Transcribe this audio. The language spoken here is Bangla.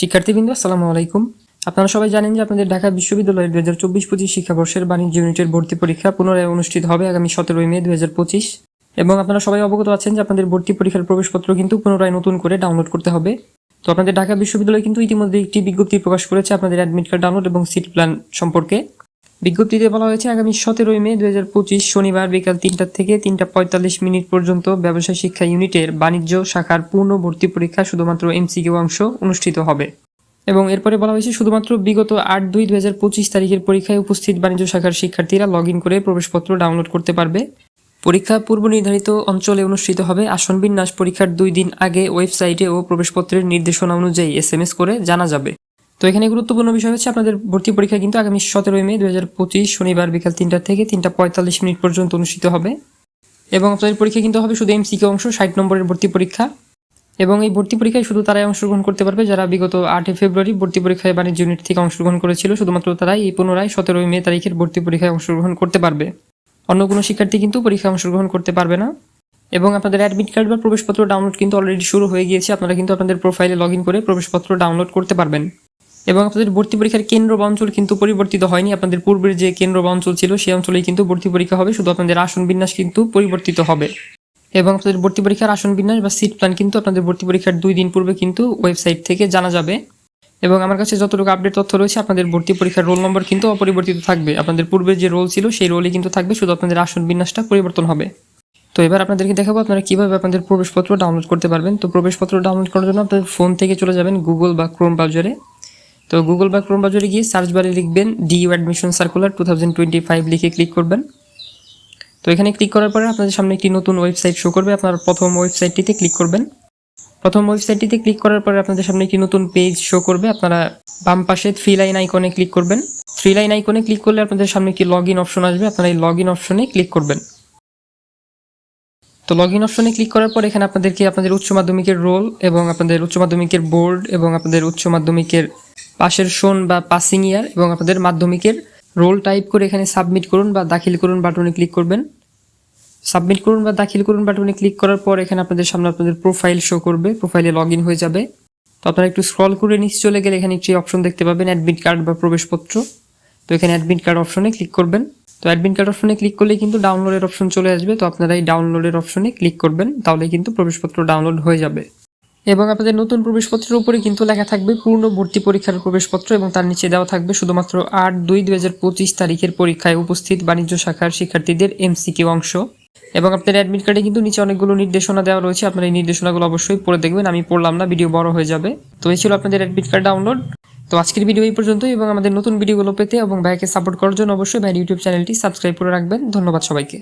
শিক্ষার্থীবৃন্দ, আসসালামু আলাইকুম। আপনারা সবাই জানেন যে আপনাদের ঢাকা বিশ্ববিদ্যালয়ের দু হাজার চব্বিশ পঁচিশ শিক্ষাবর্ষের বাণিজ্য ইউনিটের ভর্তি পরীক্ষা পুনরায় অনুষ্ঠিত হবে আগামী সতেরোই মে দু হাজার পঁচিশ। এবং আপনারা সবাই অবগত আছেন যে আপনাদের ভর্তি পরীক্ষার প্রবেশপত্র কিন্তু পুনরায় নতুন করে ডাউনলোড করতে হবে। তো আপনাদের ঢাকা বিশ্ববিদ্যালয় কিন্তু ইতিমধ্যে একটি বিজ্ঞপ্তি প্রকাশ করেছে আপনাদের অ্যাডমিট কার্ড ডাউনলোড এবং সিট প্ল্যান সম্পর্কে। বিজ্ঞপ্তিতে বলা হয়েছে, আগামী সতেরোই মে দু হাজার পঁচিশ শনিবার বিকাল তিনটা থেকে তিনটা পঁয়তাল্লিশ মিনিট পর্যন্ত ব্যবসায় শিক্ষা ইউনিটের বাণিজ্য শাখার পূর্ণ ভর্তি পরীক্ষা শুধুমাত্র এমসিকিউ অংশ অনুষ্ঠিত হবে। এবং এরপরে বলা হয়েছে, শুধুমাত্র বিগত আট দুই দু হাজার পঁচিশ তারিখের পরীক্ষায় উপস্থিত বাণিজ্য শাখার শিক্ষার্থীরা লগ করে প্রবেশপত্র ডাউনলোড করতে পারবে। পরীক্ষা পূর্ব নির্ধারিত অঞ্চলে অনুষ্ঠিত হবে। আসন বিন্যাস পরীক্ষার দুই দিন আগে ওয়েবসাইটে ও প্রবেশপত্রের নির্দেশনা অনুযায়ী এস করে জানা যাবে। তো এখানে গুরুত্বপূর্ণ বিষয় হচ্ছে আপনাদের ভর্তি পরীক্ষা কিন্তু আগামী সতেরোই মে দু হাজার পঁচিশ শনিবার বিকাল তিনটা থেকে তিনটা পঁয়তাল্লিশ মিনিট পর্যন্ত অনুষ্ঠিত হবে। এবং আপনাদের পরীক্ষা কিন্তু হবে শুধু এমসিকে অংশ, ষাট নম্বরের ভর্তি পরীক্ষা। এবং এই ভর্তি পরীক্ষায় শুধু তারাই অংশগ্রহণ করতে পারবে যারা বিগত আটই ফেব্রুয়ারি ভর্তি পরীক্ষায় বাণিজ্য ইউনিট থেকে অংশগ্রহণ করেছিল, শুধুমাত্র তারাই এই পুনরায় সতেরোই মে তারিখের ভর্তি পরীক্ষায় অংশগ্রহণ করতে পারবে। অন্য কোনো শিক্ষার্থী কিন্তু পরীক্ষায় অংশগ্রহণ করতে পারবে না। এবং আপনাদের অ্যাডমিট কার্ড বা প্রবেশপত্র ডাউনলোড কিন্তু অলরেডি শুরু হয়ে গিয়েছে, আপনারা কিন্তু আপনাদের প্রোফাইলে লগ ইন করে প্রবেশপত্র ডাউনলোড করতে পারবেন। এবং আপনাদের ভর্তি পরীক্ষার কেন্দ্র বা অঞ্চল কিন্তু পরিবর্তিত হয়নি। আপনাদের পূর্বের যে কেন্দ্র বা অঞ্চল ছিল, সেই অঞ্চলেই কিন্তু ভর্তি পরীক্ষা হবে। শুধু আপনাদের আসন বিন্যাস কিন্তু পরিবর্তিত হবে। এবং আপনাদের ভর্তি পরীক্ষার আসন বিন্যাস বা সিট প্ল্যান কিন্তু আপনাদের ভর্তি পরীক্ষার দুই দিন পূর্বে কিন্তু ওয়েবসাইট থেকে জানা যাবে। এবং আমার কাছে যতটুকু আপডেট তথ্য রয়েছে, আপনাদের ভর্তি পরীক্ষার রোল নম্বর কিন্তু অপরিবর্তিত থাকবে। আপনাদের পূর্বের যে রোল ছিল, সেই রোলই কিন্তু থাকবে, শুধু আপনাদের আসন বিন্যাসটা পরিবর্তন হবে। তো এবার আপনাদেরকে দেখাবো আপনারা কীভাবে আপনাদের প্রবেশপত্র ডাউনলোড করতে পারবেন। তো প্রবেশপত্র ডাউনলোড করার জন্য আপনাদের ফোন থেকে চলে যাবেন গুগল বা ক্রোম ব্রাউজারে তো গুগল বা ক্রোম ব্রাউজারে গিয়ে সার্চ বারে লিখবেন DU admission circular two thousand twenty five লিখে ক্লিক করবেন। তো এখানে ক্লিক করার পরে আপনাদের সামনে একটি নতুন ওয়েবসাইট শো করবে। আপনার প্রথম ওয়েবসাইটটিতে ক্লিক করবেন। প্রথম ওয়েবসাইটটিতে ক্লিক করার পরে আপনাদের সামনে একটি নতুন পেজ শো করবে। আপনারা বাম পাশে থ্রি লাইন আইকনে ক্লিক করবেন। থ্রি লাইন আইকনে ক্লিক করলে আপনাদের সামনে একটি লগ ইন অপশন আসবে। আপনারা এই লগ ইন অপশনে ক্লিক করবেন। তো লগ ইন অপশনে ক্লিক করার পর এখানে আপনাদেরকে আপনাদের উচ্চ মাধ্যমিকের রোল এবং আপনাদের উচ্চ মাধ্যমিকের বোর্ড এবং আপনাদের উচ্চ মাধ্যমিকের পাশের শোন বা পাসিং ইয়ার এবং আপনাদের মাধ্যমিকের রোল টাইপ করে এখানে সাবমিট করুন বা দাখিল করুন বাটনে ক্লিক করবেন। সাবমিট করুন বা দাখিল করুন বাটনে ক্লিক করার পর এখানে আপনাদের সামনে আপনাদের প্রোফাইল শো করবে প্রোফাইলে লগ হয়ে যাবে। তো আপনারা একটু স্ক্রল করে নিচে চলে গেলে এখানে একটি অপশন দেখতে পাবেন অ্যাডমিট কার্ড বা প্রবেশপত্র। তো এখানে অ্যাডমিট কার্ড অপশনে ক্লিক করবেন। তো অ্যাডমিট কার্ড অপশনে ক্লিক করলে কিন্তু ডাউনলোডের অপশন চলে আসবে। তো আপনারা এই ডাউনলোডের অপশনে ক্লিক করবেন তাহলে কিন্তু প্রবেশপত্র ডাউনলোড হয়ে যাবে। এবং আপনাদের নতুন প্রবেশপত্রের উপরে কিন্তু লেখা থাকবে পূর্ণ ভর্তি পরীক্ষার প্রবেশপত্র এবং তার নিচে দেওয়া থাকবে শুধুমাত্র আট দুই দুই তারিখের পরীক্ষায় উপস্থিত বাণিজ্য শাখার শিক্ষার্থীদের এমসিকিউ অংশ। এবং আপনাদের অ্যাডমিট কার্ডে কিন্তু নিচে অনেকগুলো নির্দেশনা দেওয়া রয়েছে। আপনারা এই নির্দেশনাগুলো অবশ্যই পড়ে দেখবেন। আমি পড়লাম না ভিডিও বড় হয়ে যাবে। তো এই ছিল আপনাদের অ্যাডমিট কার্ড ডাউনলোড তো আজকের ভিডিও এই পর্যন্তই এবং আমাদের নতুন ভিডিওগুলো পেতে এবং ভাইকে সাপোর্ট করার জন্য অবশ্যই ভাইয়ের ইউটিউব চ্যানেলটি সাবস্ক্রাইব করে রাখবেন। ধন্যবাদ সবাইকে।